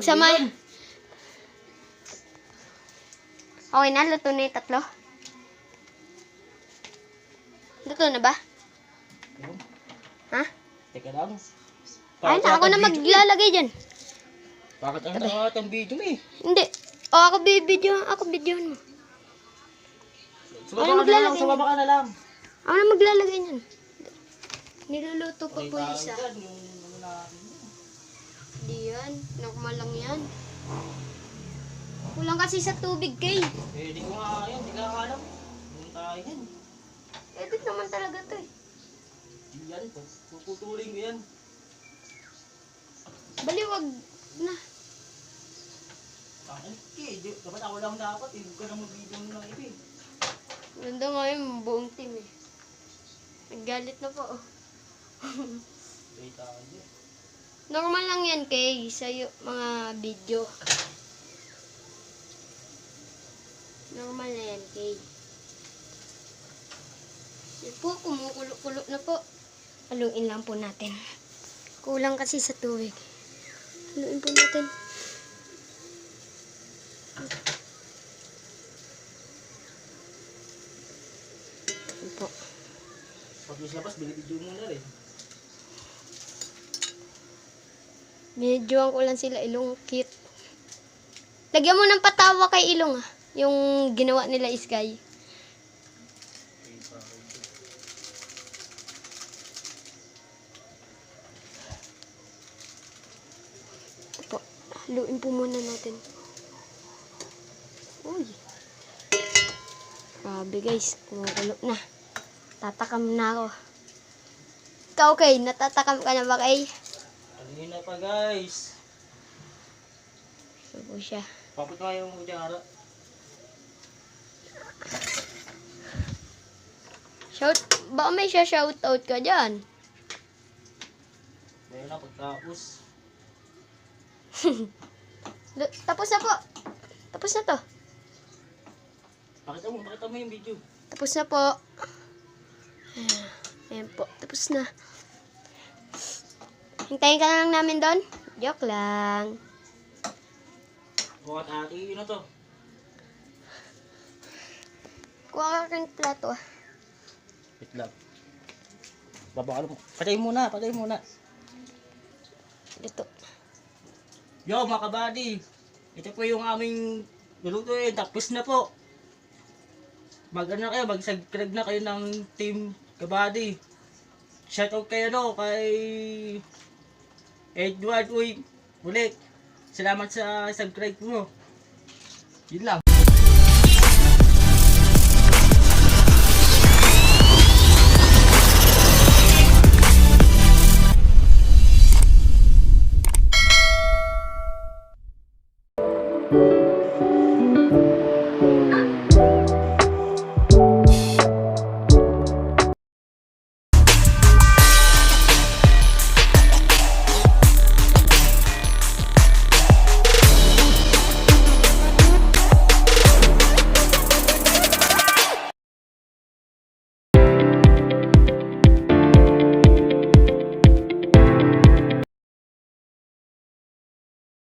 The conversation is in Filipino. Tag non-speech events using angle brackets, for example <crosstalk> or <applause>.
Samay. Okay na, luto na yung tatlo. Luto na ba? Ha? Teka lang. Ay na, ako na maglalagay dyan. Bakit ang tawa ang video mo eh? Hindi. O, ako bibidyo. Ako videohan mo. Sumaba Ay, ka na lang, maglalagay sumaba ka na lang. Ako na maglalagay niyan. Niluluto pa po yung isa. Yan, yung yan. Normal lang yan. Kulang kasi sa tubig kay. Eh, di ko nga yan, di ka alam. Hindi tayo yan. Edit naman talaga to eh. Yan, puputulin ko yan. Baliwag na. Bakit? Eh, di- dapat ako lang dapat. Eh, huwag ka na mag-video mo ng iba eh. Ganda nga yung buong team eh. Naggalit na po. oh. Eh, tayo. Normal lang yan kay sa mga video. Normal na yan kay. Yan po, kumukulo-kulo na po. Haluin lang po natin. Kulang kasi sa tubig. Haluin po natin. Yan po. Pag labas, binibidyo mo na rin. Medyoan ko lang sila ilong cute. Lagyan mo ng patawa kay ilong ah. Yung ginawa nila. Ito po. Haluin po muna natin. Uy. Grabe guys. Kumukulo na. Tatakam na ako. Ikaw kay, natatakam ka na ba kay? Kanina pa guys. Po siya. Papit mo yung kutsara. Shout, baka may siya shoutout ka dyan. Dahil na pagtapos. <laughs> Tapos na po. Tapos na to. Pakita mo, pakita mo yung video. Tapos na po. Ayan po. Tapos na. Hintayin ka na lang namin doon. Joke lang. Bukat ate, yun na to. Kuha ka ng plato. ah. Wait lang. Babakal mo. Patay muna, patay muna. Dito. Yo, mga kabady. Ito po yung aming lulutuin. Tapos na po. Mag ano kayo, mag-subscribe na kayo ng Team Kabady. Shoutout kayo no, kay Edward, uy, ulit. Salamat sa subscribe mo. Yun lang.